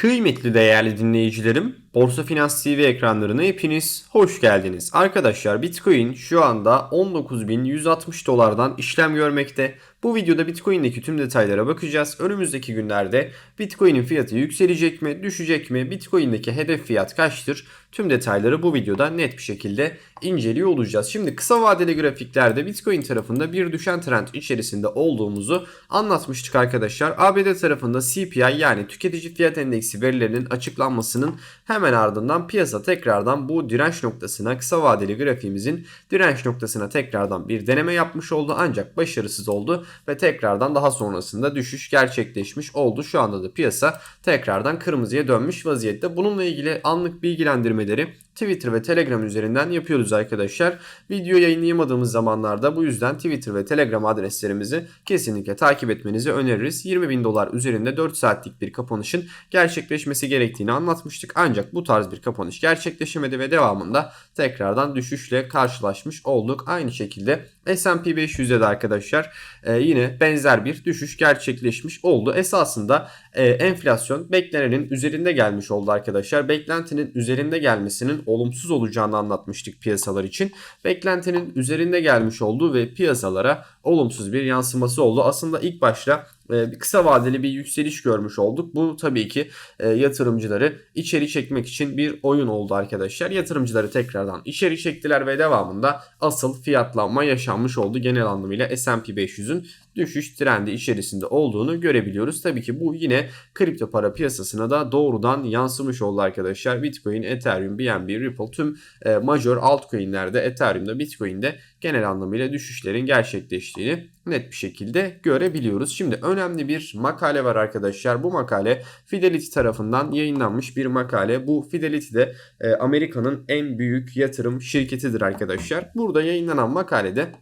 Kıymetli değerli dinleyicilerim, Borsa Finans TV ekranlarına hepiniz hoş geldiniz. Arkadaşlar Bitcoin şu anda 19.160 dolardan işlem görmekte. Bu videoda Bitcoin'deki tüm detaylara bakacağız. Önümüzdeki günlerde Bitcoin'in fiyatı yükselecek mi, düşecek mi, Bitcoin'deki hedef fiyat kaçtır? Tüm detayları bu videoda net bir şekilde inceliyor olacağız. Şimdi kısa vadeli grafiklerde Bitcoin tarafında bir düşen trend içerisinde olduğumuzu anlatmıştık arkadaşlar. ABD tarafında CPI yani tüketici fiyat endeksi verilerinin açıklanmasının hemen ardından piyasa tekrardan bu direnç noktasına kısa vadeli grafiğimizin direnç noktasına tekrardan bir deneme yapmış oldu ancak başarısız oldu ve tekrardan daha sonrasında düşüş gerçekleşmiş oldu. Şu anda da piyasa tekrardan kırmızıya dönmüş vaziyette. Bununla ilgili anlık bilgilendirmeleri Twitter ve Telegram üzerinden yapıyoruz arkadaşlar. Video yayınlayamadığımız zamanlarda bu yüzden Twitter ve Telegram adreslerimizi kesinlikle takip etmenizi öneririz. 20 bin dolar üzerinde 4 saatlik bir kapanışın gerçekleşmesi gerektiğini anlatmıştık. Ancak bu tarz bir kapanış gerçekleşemedi ve devamında tekrardan düşüşle karşılaşmış olduk. Aynı şekilde S&P 500'de de arkadaşlar e, yine benzer bir düşüş gerçekleşmiş oldu. Esasında e, enflasyon beklenenin üzerinde gelmiş oldu arkadaşlar. Beklentinin üzerinde gelmesinin olumsuz olacağını anlatmıştık piyasalar için. Beklentinin üzerinde gelmiş oldu ve piyasalara olumsuz bir yansıması oldu. Aslında ilk başta e, kısa vadeli bir yükseliş görmüş olduk. Bu tabii ki e, yatırımcıları içeri çekmek için bir oyun oldu arkadaşlar. Yatırımcıları tekrardan içeri çektiler ve devamında asıl fiyatlanma yaşanmış oldu. Genel anlamıyla S&P 500'ün düşüş trendi içerisinde olduğunu görebiliyoruz. Tabii ki bu yine kripto para piyasasına da doğrudan yansımış oldu arkadaşlar. Bitcoin, Ethereum, BNB, Ripple tüm e, major altcoin'lerde Ethereum'da Bitcoin'de genel anlamıyla düşüşlerin gerçekleştiğini net bir şekilde görebiliyoruz. Şimdi önemli bir makale var arkadaşlar. Bu makale Fidelity tarafından yayınlanmış bir makale. Bu Fidelity de e, Amerika'nın en büyük yatırım şirketidir arkadaşlar. Burada yayınlanan makalede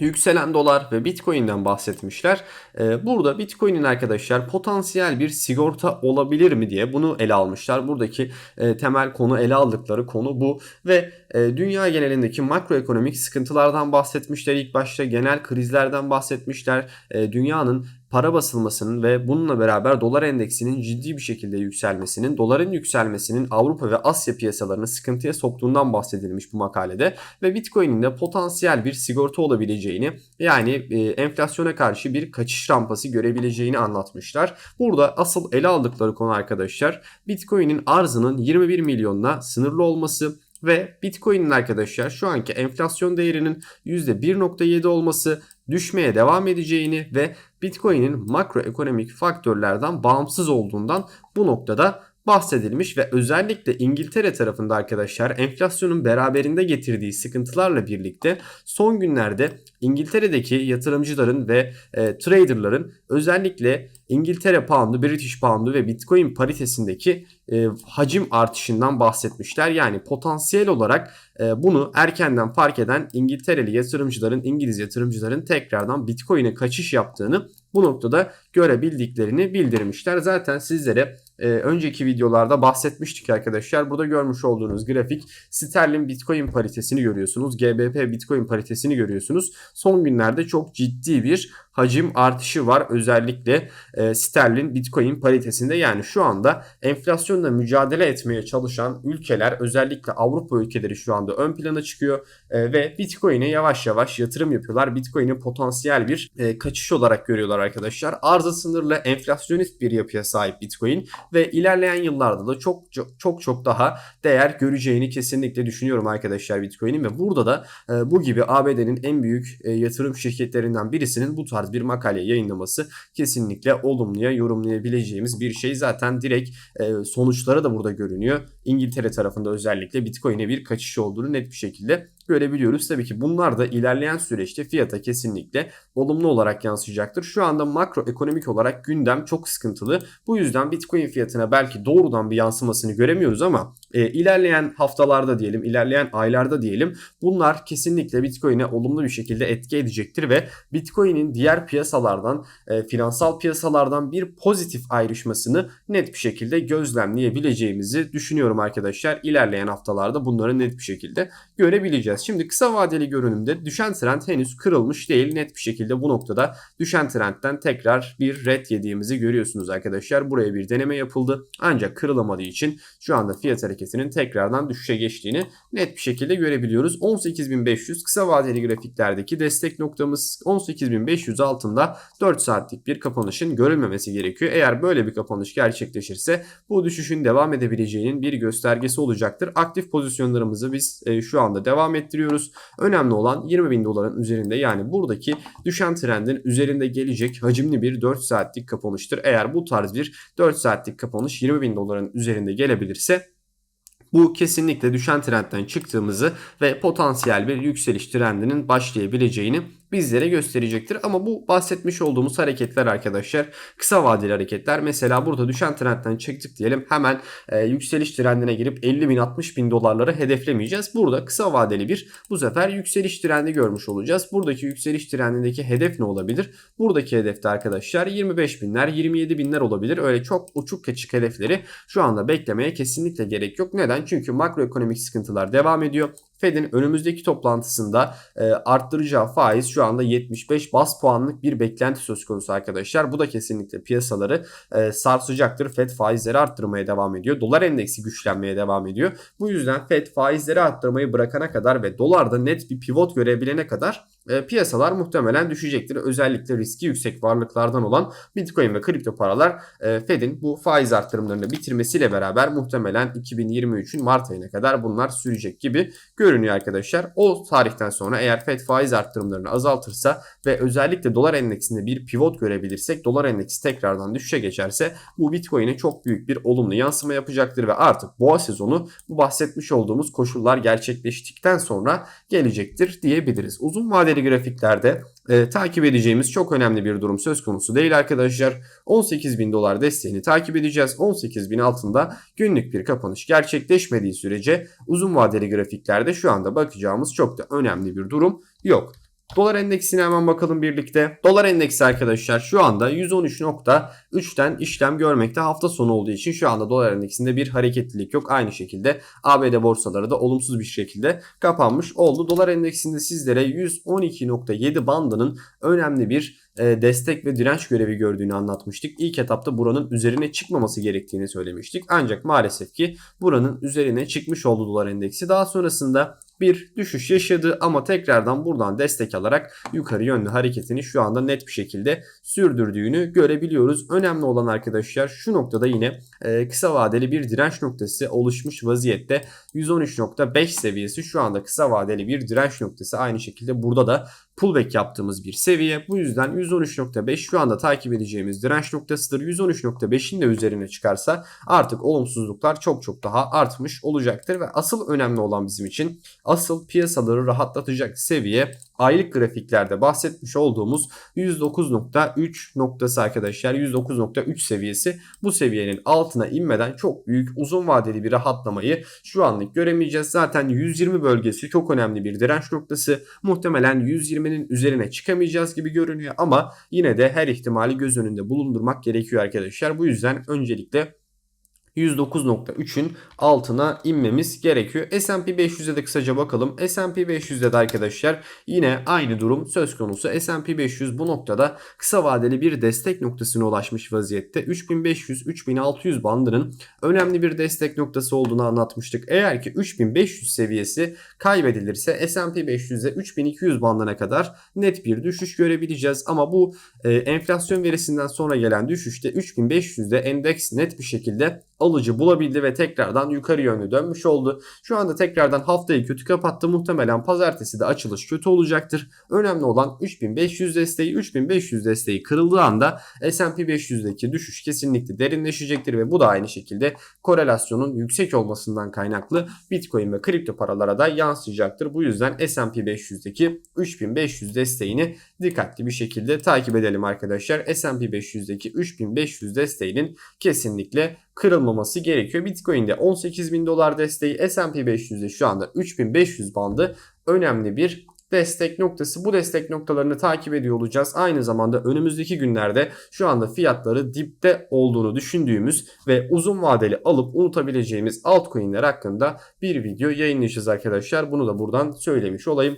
yükselen dolar ve Bitcoin'den bahsetmişler. Ee, burada Bitcoin'in arkadaşlar potansiyel bir sigorta olabilir mi diye bunu ele almışlar. Buradaki e, temel konu ele aldıkları konu bu ve e, dünya genelindeki makroekonomik sıkıntılardan bahsetmişler. İlk başta genel krizlerden bahsetmişler. E, dünyanın para basılmasının ve bununla beraber dolar endeksinin ciddi bir şekilde yükselmesinin, doların yükselmesinin Avrupa ve Asya piyasalarını sıkıntıya soktuğundan bahsedilmiş bu makalede ve Bitcoin'in de potansiyel bir sigorta olabileceğini yani e, enflasyona karşı bir kaçış rampası görebileceğini anlatmışlar. Burada asıl ele aldıkları konu arkadaşlar Bitcoin'in arzının 21 milyonla sınırlı olması ve Bitcoin'in arkadaşlar şu anki enflasyon değerinin %1.7 olması düşmeye devam edeceğini ve Bitcoin'in makroekonomik faktörlerden bağımsız olduğundan bu noktada bahsedilmiş ve özellikle İngiltere tarafında arkadaşlar enflasyonun beraberinde getirdiği sıkıntılarla birlikte son günlerde İngiltere'deki yatırımcıların ve e, traderların özellikle İngiltere poundu, British poundu ve Bitcoin paritesindeki e, hacim artışından bahsetmişler. Yani potansiyel olarak e, bunu erkenden fark eden İngiltereli yatırımcıların, İngiliz yatırımcıların tekrardan Bitcoin'e kaçış yaptığını bu noktada görebildiklerini bildirmişler. Zaten sizlere e, önceki videolarda bahsetmiştik arkadaşlar. Burada görmüş olduğunuz grafik sterlin bitcoin paritesini görüyorsunuz. GBP bitcoin paritesini görüyorsunuz. Son günlerde çok ciddi bir hacim artışı var. Özellikle e, sterlin bitcoin paritesinde yani şu anda enflasyonla mücadele etmeye çalışan ülkeler özellikle Avrupa ülkeleri şu anda ön plana çıkıyor e, ve bitcoin'e yavaş yavaş yatırım yapıyorlar. Bitcoin'i potansiyel bir e, kaçış olarak görüyorlar arkadaşlar. Arzı sınırlı enflasyonist bir yapıya sahip bitcoin ve ilerleyen yıllarda da çok çok çok, daha değer göreceğini kesinlikle düşünüyorum arkadaşlar bitcoin'in ve burada da e, bu gibi ABD'nin en büyük e, yatırım şirketlerinden birisinin bu tarz bir makale yayınlaması kesinlikle olumluya yorumlayabileceğimiz bir şey. Zaten direkt e, sonuçları da burada görünüyor. İngiltere tarafında özellikle Bitcoin'e bir kaçış olduğunu net bir şekilde görebiliyoruz. Tabii ki bunlar da ilerleyen süreçte fiyata kesinlikle olumlu olarak yansıyacaktır. Şu anda makroekonomik olarak gündem çok sıkıntılı. Bu yüzden Bitcoin fiyatına belki doğrudan bir yansımasını göremiyoruz ama e, ilerleyen haftalarda diyelim, ilerleyen aylarda diyelim bunlar kesinlikle Bitcoin'e olumlu bir şekilde etki edecektir ve Bitcoin'in diğer piyasalardan, e, finansal piyasalardan bir pozitif ayrışmasını net bir şekilde gözlemleyebileceğimizi düşünüyorum arkadaşlar. İlerleyen haftalarda bunları net bir şekilde görebileceğiz. Şimdi kısa vadeli görünümde düşen trend henüz kırılmış değil. Net bir şekilde bu noktada düşen trendten tekrar bir red yediğimizi görüyorsunuz arkadaşlar. Buraya bir deneme yapıldı. Ancak kırılamadığı için şu anda fiyat hareketinin tekrardan düşüşe geçtiğini net bir şekilde görebiliyoruz. 18.500 kısa vadeli grafiklerdeki destek noktamız 18.500 altında 4 saatlik bir kapanışın görülmemesi gerekiyor. Eğer böyle bir kapanış gerçekleşirse bu düşüşün devam edebileceğinin bir göstergesi olacaktır. Aktif pozisyonlarımızı biz e, şu anda devam ettiriyoruz. Önemli olan 20.000 doların üzerinde yani buradaki düşen trendin üzerinde gelecek hacimli bir 4 saatlik kapanıştır. Eğer bu tarz bir 4 saatlik kapanış 20.000 doların üzerinde gelebilirse bu kesinlikle düşen trendten çıktığımızı ve potansiyel bir yükseliş trendinin başlayabileceğini bizlere gösterecektir. Ama bu bahsetmiş olduğumuz hareketler arkadaşlar kısa vadeli hareketler. Mesela burada düşen trendten çıktık diyelim hemen e, yükseliş trendine girip 50 bin 60 bin dolarları hedeflemeyeceğiz. Burada kısa vadeli bir bu sefer yükseliş trendi görmüş olacağız. Buradaki yükseliş trendindeki hedef ne olabilir? Buradaki hedefte arkadaşlar 25 binler 27 binler olabilir. Öyle çok uçuk kaçık hedefleri şu anda beklemeye kesinlikle gerek yok. Neden? Çünkü makroekonomik sıkıntılar devam ediyor. Fed'in önümüzdeki toplantısında e, arttıracağı faiz şu anda 75 bas puanlık bir beklenti söz konusu arkadaşlar. Bu da kesinlikle piyasaları e, sarsacaktır. Fed faizleri arttırmaya devam ediyor. Dolar endeksi güçlenmeye devam ediyor. Bu yüzden Fed faizleri arttırmayı bırakana kadar ve dolarda net bir pivot görebilene kadar e, piyasalar muhtemelen düşecektir. Özellikle riski yüksek varlıklardan olan Bitcoin ve kripto paralar e, Fed'in bu faiz arttırımlarını bitirmesiyle beraber muhtemelen 2023'ün Mart ayına kadar bunlar sürecek gibi görünüyor arkadaşlar. O tarihten sonra eğer Fed faiz arttırımlarını azaltırsa ve özellikle dolar endeksinde bir pivot görebilirsek dolar endeksi tekrardan düşüşe geçerse bu Bitcoin'e çok büyük bir olumlu yansıma yapacaktır ve artık boğa sezonu bu bahsetmiş olduğumuz koşullar gerçekleştikten sonra gelecektir diyebiliriz. Uzun vadeli grafiklerde e, takip edeceğimiz çok önemli bir durum söz konusu değil arkadaşlar. 18 bin dolar desteğini takip edeceğiz. 18 bin altında günlük bir kapanış gerçekleşmediği sürece uzun vadeli grafiklerde şu anda bakacağımız çok da önemli bir durum yok. Dolar endeksine hemen bakalım birlikte. Dolar endeksi arkadaşlar şu anda 113.3'ten işlem görmekte. Hafta sonu olduğu için şu anda dolar endeksinde bir hareketlilik yok. Aynı şekilde ABD borsaları da olumsuz bir şekilde kapanmış oldu. Dolar endeksinde sizlere 112.7 bandının önemli bir e, destek ve direnç görevi gördüğünü anlatmıştık. İlk etapta buranın üzerine çıkmaması gerektiğini söylemiştik. Ancak maalesef ki buranın üzerine çıkmış oldu dolar endeksi. Daha sonrasında bir düşüş yaşadı ama tekrardan buradan destek alarak yukarı yönlü hareketini şu anda net bir şekilde sürdürdüğünü görebiliyoruz. Önemli olan arkadaşlar şu noktada yine e, kısa vadeli bir direnç noktası oluşmuş vaziyette 113.5 seviyesi şu anda kısa vadeli bir direnç noktası aynı şekilde burada da pullback yaptığımız bir seviye. Bu yüzden 113.5 şu anda takip edeceğimiz direnç noktasıdır. 113.5'in de üzerine çıkarsa artık olumsuzluklar çok çok daha artmış olacaktır ve asıl önemli olan bizim için asıl piyasaları rahatlatacak seviye aylık grafiklerde bahsetmiş olduğumuz 109.3 noktası arkadaşlar 109.3 seviyesi bu seviyenin altına inmeden çok büyük uzun vadeli bir rahatlamayı şu anlık göremeyeceğiz. Zaten 120 bölgesi çok önemli bir direnç noktası. Muhtemelen 120'nin üzerine çıkamayacağız gibi görünüyor ama yine de her ihtimali göz önünde bulundurmak gerekiyor arkadaşlar. Bu yüzden öncelikle 109.3'ün altına inmemiz gerekiyor. S&P 500'e de kısaca bakalım. S&P 500'de de arkadaşlar yine aynı durum söz konusu. S&P 500 bu noktada kısa vadeli bir destek noktasına ulaşmış vaziyette. 3500-3600 bandının önemli bir destek noktası olduğunu anlatmıştık. Eğer ki 3500 seviyesi kaybedilirse S&P 500'de 3200 bandına kadar net bir düşüş görebileceğiz. Ama bu e, enflasyon verisinden sonra gelen düşüşte 3500'de endeks net bir şekilde alıcı bulabildi ve tekrardan yukarı yönlü dönmüş oldu. Şu anda tekrardan haftayı kötü kapattı. Muhtemelen pazartesi de açılış kötü olacaktır. Önemli olan 3500 desteği. 3500 desteği kırıldığı anda S&P 500'deki düşüş kesinlikle derinleşecektir ve bu da aynı şekilde korelasyonun yüksek olmasından kaynaklı Bitcoin ve kripto paralara da yansıyacaktır. Bu yüzden S&P 500'deki 3500 desteğini dikkatli bir şekilde takip edelim arkadaşlar. S&P 500'deki 3500 desteğinin kesinlikle kırılmaması gerekiyor. Bitcoin'de 18 bin dolar desteği S&P 500'de şu anda 3500 bandı önemli bir destek noktası. Bu destek noktalarını takip ediyor olacağız. Aynı zamanda önümüzdeki günlerde şu anda fiyatları dipte olduğunu düşündüğümüz ve uzun vadeli alıp unutabileceğimiz altcoin'ler hakkında bir video yayınlayacağız arkadaşlar. Bunu da buradan söylemiş olayım.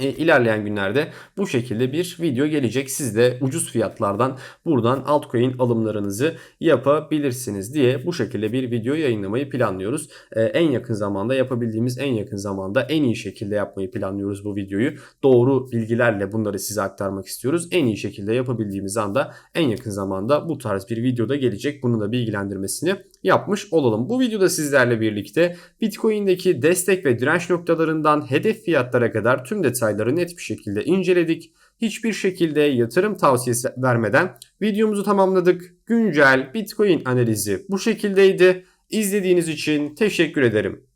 E, ilerleyen günlerde bu şekilde bir video gelecek. Siz de ucuz fiyatlardan buradan altcoin alımlarınızı yapabilirsiniz diye bu şekilde bir video yayınlamayı planlıyoruz. E, en yakın zamanda yapabildiğimiz en yakın zamanda en iyi şekilde yapmayı planlıyoruz bu videoyu. Doğru bilgilerle bunları size aktarmak istiyoruz. En iyi şekilde yapabildiğimiz anda en yakın zamanda bu tarz bir videoda gelecek. Bunu da bilgilendirmesini yapmış olalım. Bu videoda sizlerle birlikte Bitcoin'deki destek ve direnç noktalarından hedef fiyatlara kadar tüm detayları net bir şekilde inceledik. Hiçbir şekilde yatırım tavsiyesi vermeden videomuzu tamamladık. Güncel Bitcoin analizi bu şekildeydi. İzlediğiniz için teşekkür ederim.